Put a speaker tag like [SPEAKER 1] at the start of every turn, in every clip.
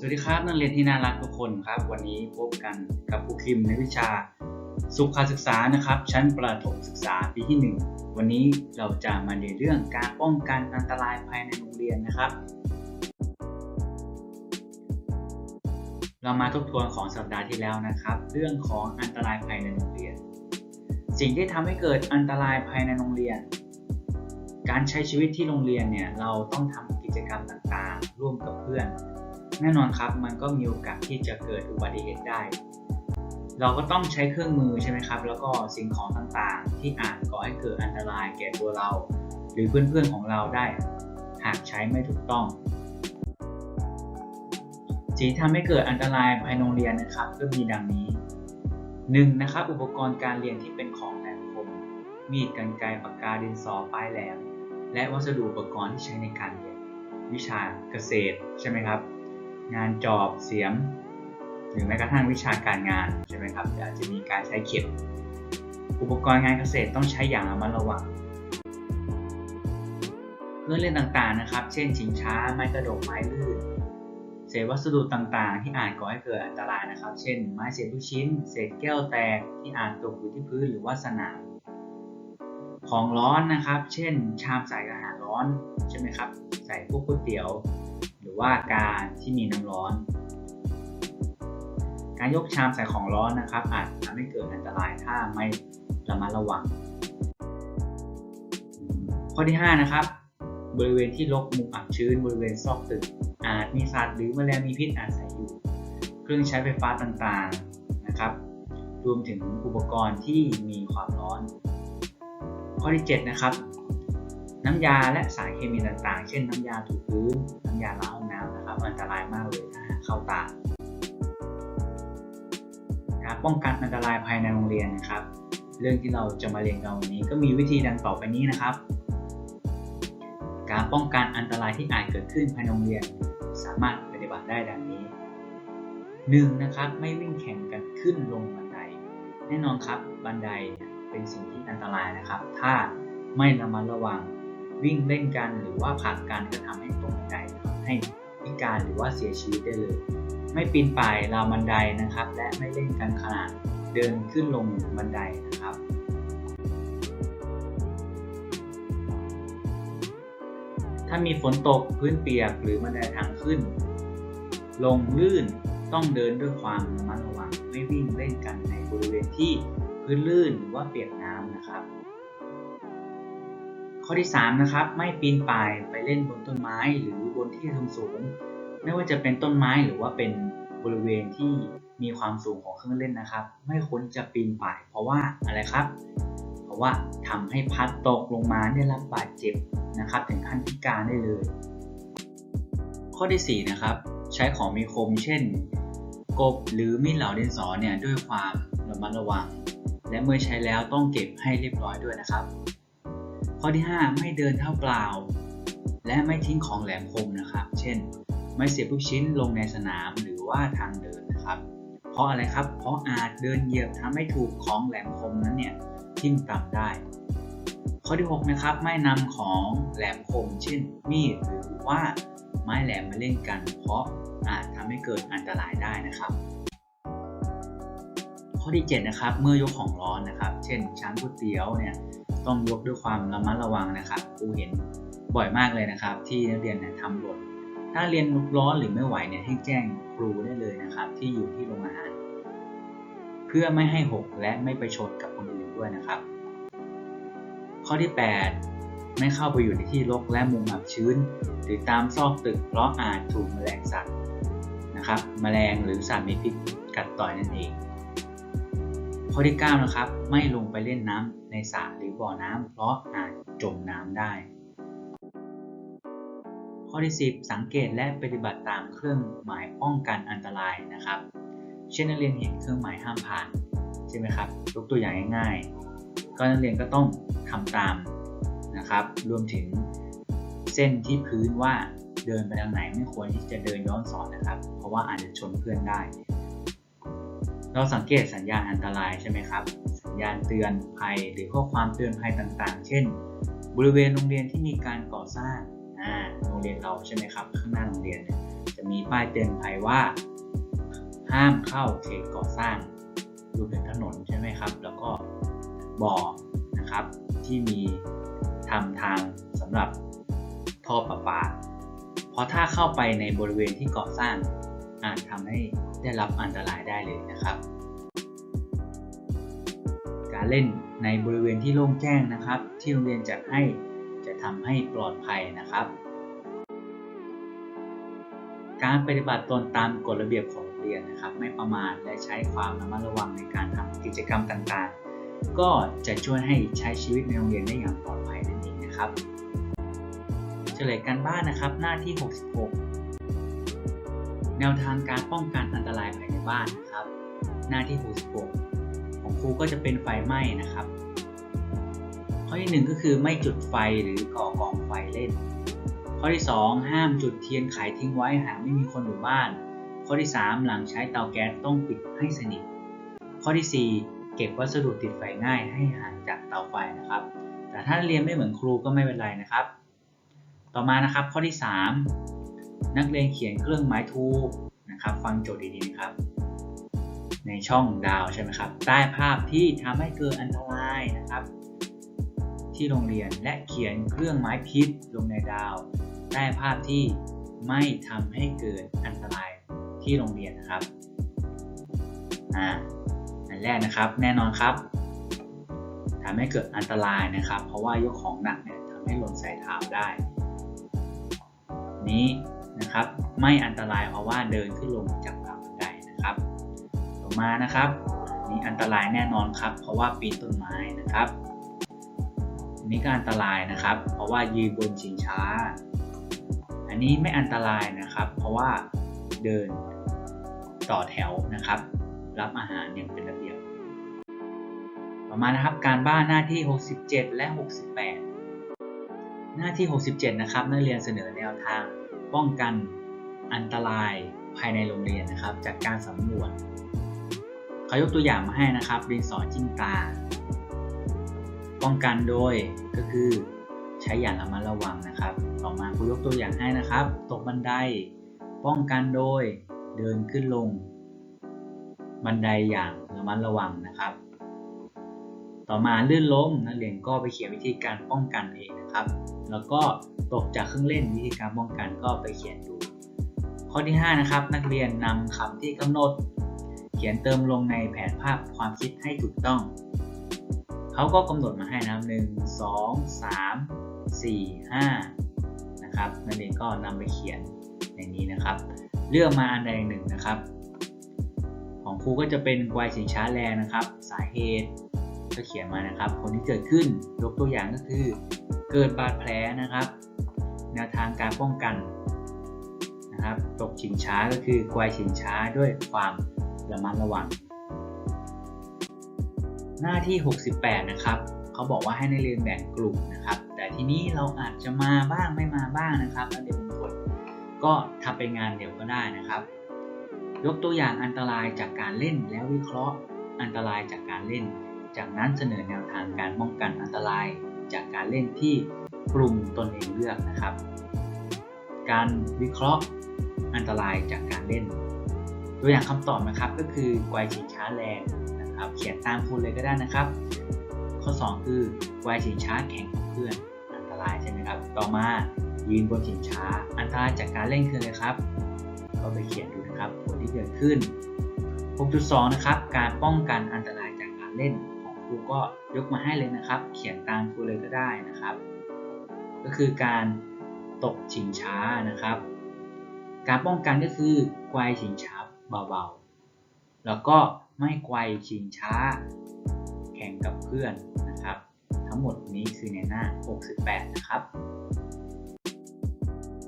[SPEAKER 1] สวัสดีครับนักเรียนที่น่ารักทุกคนครับ วันนี้พบกันกับครูคิมในวิชา สุขศึกษานะครับ ชั้นประถมศึกษาปีที่ 1 วันนี้เราจะมาเรียนเรื่องการป้องกันอันตรายภายในโรงเรียนนะครับ เรามาทบทวนของสัปดาห์ที่แล้วนะครับ เรื่องของอันตรายภายในโรงเรียน สิ่งที่ทำให้เกิดอันตรายภายในโรงเรียน การใช้ชีวิตที่โรงเรียนเนี่ยเราต้องทำกิจกรรมต่างๆ ร่วมกับเพื่อน แน่นอนครับมันก็มีโอกาสที่จะเกิดอุบัติเหตุได้ เราก็ต้องใช้เครื่องมือใช่ไหมครับ แล้วก็สิ่งของต่างๆ ที่อาจก่อให้เกิดอันตรายแก่ตัวเรา หรือเพื่อนๆของเราได้ หากใช้ไม่ถูกต้องสิ่งที่ทำให้เกิดอันตรายภายในโรงเรียนนะครับ ก็มีดังนี้ 1. นะครับอุปกรณ์การเรียนที่เป็นของแหลมคม มีดกรรไกรปากกาดินสอปลายแหลม และวัสดุอุปกรณ์ที่ใช้ในการเรียน วิชาเกษตรใช่ไหมครับ งานจอบเสียม หรือแม้กระทั่งวิชาการงานใช่ไหมครับอาจจะมีการใช้เข็มอุปกรณ์งานเกษตรต้องใช้อย่างระมัดระวังเครื่องเล่นต่างๆนะครับ เช่นชิงช้าไม้กระดกไม้ลื่นเศษวัสดุต่างๆ ที่อาจก่อให้เกิดอันตรายนะครับ เช่น ไม้เศษลูกชิ้น เศษแก้วแตกที่อาจตกอยู่ที่พื้นหรือว่าสนามของร้อนนะครับ เช่น ชามใส่อาหารร้อนใช่ไหมครับ ใส่พวกก๋วยเตี๋ยว ว่าการที่มีน้ำร้อน การยกชามใส่ของร้อนนะครับ อาจทำให้เกิดอันตรายถ้าไม่ระมัดระวัง ข้อที่ 5 นะครับ บริเวณที่รกมุมอับชื้น บริเวณซอกตึก อาจมีสัตว์หรือแมลงมีพิษอาศัยอยู่ เครื่องใช้ไฟฟ้าต่างๆนะครับ รวมถึงอุปกรณ์ที่มีความร้อน ข้อที่ 7 นะครับน้ำยาและสารเคมีต่างๆ เช่นน้ำยาถูพื้น น้ำยาล้าง ห้องน้ำนะครับอันตรายมากเลยถ้าเข้าตาการป้องกันอันตรายภายในโรงเรียนนะครับ เรื่องที่เราจะมาเรียนกันวันนี้ก็มีวิธีดังต่อไปนี้นะครับ การป้องกันอันตรายที่อาจเกิดขึ้นภายในโรงเรียน สามารถปฏิบัติได้ดังนี้ 1. นะครับไม่วิ่งแข่งกันขึ้นลงบันได แน่นอนครับบันไดเป็นสิ่งที่อันตรายนะครับ ถ้าไม่ระมัดระวังวิ่งเล่นกันหรือว่าผลักกันก็ทำให้ตกบันไดให้ พิการหรือว่าเสียชีวิตได้เลย ไม่ปีนป่ายราวบันไดนะครับ และไม่เล่นกันขณะเดินขึ้นลงบันไดนะครับถ้ามีฝนตกพื้นเปียกหรือบันไดทางขึ้น ลงลื่นต้องเดินด้วยความระมัดระวังไม่วิ่งเล่นกันในบริเวณที่พื้นลื่นหรือว่าเปียกน้ำนะครับ ข้อที่3นะครับไม่ปีนป่ายไปเล่นบนต้นไม้หรือบนที่สูงสูงๆไม่ว่าจะเป็นต้นไม้หรือว่าเป็นบริเวณที่มีความสูงของเครื่องเล่นนะครับ ไม่ควรจะปีนป่าย เพราะว่าอะไรครับ เพราะว่าทำให้พัดตกลงมาได้รับบาดเจ็บนะครับ ถึงขั้นพิการได้เลย ข้อที่4นะครับใช้ของมีคมเช่น กบหรือมีดเหลาดินสอเนี่ยด้วยความระมัดระวัง และเมื่อใช้แล้วต้องเก็บให้เรียบร้อยด้วยนะครับ ข้อที่ 5 ไม่เดินเท้าเปล่า และไม่ทิ้งของแหลมคมนะครับ เช่น ไม่เสียบลูกชิ้นลงในสนามหรือว่าทางเดินนะครับ เพราะอะไรครับ เพราะอาจเดินเหยียบทำให้ถูกของแหลมคมนั้นเนี่ยทิ่มต่ำได้ ข้อที่6นะครับไม่นำของแหลมคม เช่น มีดหรือว่าไม้แหลมมาเล่นกัน เพราะอาจทำให้เกิดอันตรายได้นะครับข้อที่7นะครับเมื่อยกของร้อนนะครับ เช่นชามก๋วยเตี๋ยวเนี่ย ต้องยกด้วยความระมัดระวังนะครับครูเห็นบ่อยมากเลยนะครับ ที่นักเรียนเนี่ยทำหล่นถ้าเรียนร้อนหรือไม่ไหวเนี่ยให้แจ้งครูได้เลยนะครับ ที่อยู่ที่โรงอาหาร เพื่อไม่ให้หกและไม่ไปชนกับคนอื่นด้วยนะครับ ข้อที่ 8 ไม่เข้าไปอยู่ในที่รกและมุมอับชื้น หรือตามซอกตึกเพราะอาจถูกแมลงสัตว์นะครับ แมลงหรือสัตว์มีพิษกัดต่อยนั่นเอง ข้อที่9นะครับไม่ลงไปเล่นน้ำในสระหรือบ่อน้ำเพราะอาจจมน้ำได้ ข้อที่ 10 สังเกตและปฏิบัติตามเครื่องหมายป้องกันอันตรายนะครับ เช่นนักเรียนเห็นเครื่องหมายห้ามผ่านใช่ไหมครับยกตัวอย่างง่ายๆ ก็นักเรียนก็ต้องทำตามนะครับ รวมถึงเส้นที่พื้นว่าเดินไปทางไหนไม่ควรที่จะเดินย้อนสอนนะครับ เพราะว่าอาจจะชนเพื่อนได้ เราสังเกตสัญญาณอันตรายใช่ไหมครับ สัญญาณเตือนภัยหรือข้อความเตือนภัยต่างๆ เช่น บริเวณโรงเรียนที่มีการก่อสร้างอ่าโรงเรียนเราใช่ไหมครับ ข้างหน้าโรงเรียนจะมีป้ายเตือนภัยว่า ห้ามเข้าเขตก่อสร้างรวมถึงถนนใช่ไหมครับ แล้วก็บ่อนะครับที่มีทำทางสำหรับท่อประปาเพราะถ้าเข้าไปในบริเวณที่ก่อสร้างอาจทำให้ ได้รับอันตรายได้เลยนะครับ การเล่นในบริเวณที่โล่งแจ้งนะครับ ที่โรงเรียนจัดให้จะทำให้ปลอดภัยนะครับ การปฏิบัติตนตามกฎระเบียบของโรงเรียนนะครับ ไม่ประมาทและใช้ความระมัดระวังในการทำกิจกรรมต่างๆ ก็จะช่วยให้ใช้ชีวิตในโรงเรียนได้อย่างปลอดภัยนั่นเองนะครับเฉลยการบ้านนะครับหน้าที่ 66 แนวทางการป้องกันอันตรายภายในบ้านนะครับ หน้าที่ 66 ของครูก็จะเป็นไฟไหม้นะครับ ข้อที่หนึ่งก็คือไม่จุดไฟหรือก่อกองไฟเล่น ข้อที่ 2 ห้ามจุดเทียนไขทิ้งไว้หากไม่มีคนอยู่บ้าน ข้อที่ 3 หลังใช้เตาแก๊สต้องปิดให้สนิท ข้อที่ 4 เก็บวัสดุติดไฟง่ายให้ห่างจากเตาไฟนะครับ แต่ถ้าเรียนไม่เหมือนครูก็ไม่เป็นไรนะครับ ต่อมานะครับข้อที่ 3 นักเรียนเขียนเครื่องหมายถูกนะครับ ฟังโจทย์ดีๆนะครับ ในช่องดาวใช่ไหมครับ ใต้ภาพที่ทำให้เกิดอันตรายนะครับ ที่โรงเรียนและเขียนเครื่องหมายพิษลงในดาว ใต้ภาพที่ไม่ทำให้เกิดอันตรายที่โรงเรียนนะครับอ่าอันแรกนะครับ แน่นอนครับทำให้เกิดอันตรายนะครับ เพราะว่ายกของหนักเนี่ยทำให้หล่นใส่เท้าได้นี้ นะครับ ไม่อันตรายเพราะว่าเดินขึ้นลงจากราวบันไดนะครับต่อมานะครับนี่อันตรายแน่นอนครับ เพราะว่าปีนต้นไม้นะครับอันนี้ก็อันตรายนะครับ เพราะว่ายืนบนชิงช้า อันนี้ไม่อันตรายนะครับ เพราะว่าเดินต่อแถวนะครับ รับอาหารอย่างเป็นระเบียบต่อมานะครับ การบ้านหน้าที่ 67 และ 68 หน้าที่ 67 นะครับ นักเรียนเสนอแนวทาง ป้องกันอันตรายภายในโรงเรียนนะครับ จากการสำรวจเขายกตัวอย่างมาให้นะครับดินสอจิ้มตา ป้องกันโดยก็คือใช้อย่างระมัดระวังนะครับ ต่อมาครูยกตัวอย่างให้นะครับ ตกบันได ป้องกันโดยเดินขึ้นลง บันไดอย่างระมัดระวังนะครับ ต่อมาลื่นล้มนักเรียนก็ไปเขียนวิธีการป้องกันเองนะครับ แล้วก็ตกจากเครื่องเล่นวิธีการป้องกันก็ไปเขียนดู ข้อที่ 5 นะครับ นักเรียนนำคำที่กำหนด เขียนเติมลงในแผนภาพความคิดให้ถูกต้องเขาก็กำหนดมาให้นะหนึ่งสองสามสี่ห้านะครับนักเรียนก็นำไปเขียนอย่างนี้นะครับ เลือกมาอันใดหนึ่งนะครับ ของครูก็จะเป็นวัยสินช้าแรงนะครับ สาเหตุ ก็เขียนมานะครับ ผลที่เกิดขึ้นยกตัวอย่างก็คือ เกิดบาดแผลนะครับ แนวทางการป้องกันนะครับ ตกชิงช้าก็คือกวายชิงช้าด้วยความระมัดระวัง หน้าที่ 68 นะครับเขาบอกว่าให้นักเรียนแบ่งกลุ่มนะครับ แต่ทีนี้เราอาจจะมาบ้างไม่มาบ้างนะครับนักเรียนบางคนก็ทำเป็นงานเดี่ยวก็ได้นะครับ ยกตัวอย่างอันตรายจากการเล่นแล้ววิเคราะห์อันตรายจากการเล่น จากนั้นเสนอแนวทางการป้องกันอันตราย จากการเล่นที่กลุ่มตนเองเลือกนะครับ การวิเคราะห์อันตรายจากการเล่น ตัวอย่างคำตอบนะครับก็คือไกวชิงช้าแรงนะครับเขียนตามคุณเลยก็ได้นะครับ ข้อ 2 คือไกวชิงช้าแข่งกับเพื่อนอันตรายใช่ไหมครับ ต่อมายืนบนชิงช้า อันตรายจากการเล่นคืออะไรครับ ก็ไปเขียนดูนะครับผลที่เกิดขึ้น 6.2 นะครับ การป้องกันอันตรายจากการเล่น ครูก็ยกมาให้เลยนะครับ เขียนตามครูเลยก็ได้นะครับ ก็คือการตกชิงช้านะครับ การป้องกันก็คือไกวชิงช้าเบาๆ แล้วก็ไม่ไกวชิงช้า แข่งกับเพื่อนนะครับ ทั้งหมดนี้คือในหน้า 68 นะครับ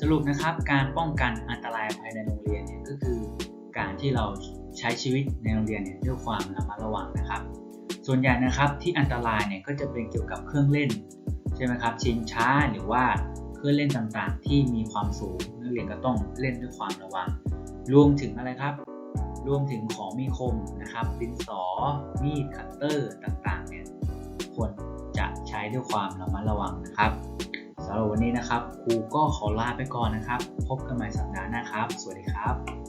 [SPEAKER 1] สรุปนะครับการป้องกันอันตรายภายในโรงเรียนเนี่ยก็คือการที่เราใช้ชีวิตในโรงเรียนเนี่ยด้วยความระมัดระวังนะครับ ส่วนใหญ่นะครับที่อันตรายเนี่ยก็จะเป็นเกี่ยวกับเครื่องเล่นใช่ไหมครับชิงช้าหรือว่าเครื่องเล่นต่างๆ ที่มีความสูงนักเรียนก็ต้องเล่นด้วยความระวัง รวมถึงอะไรครับ รวมถึงของมีคมนะครับดินสอมีดคัตเตอร์ต่างๆเนี่ยควรจะใช้ด้วยความระมัดระวังนะครับสำหรับวันนี้นะครับครูก็ขอลาไปก่อนนะครับ พบกันใหม่สัปดาห์หน้าครับ สวัสดีครับ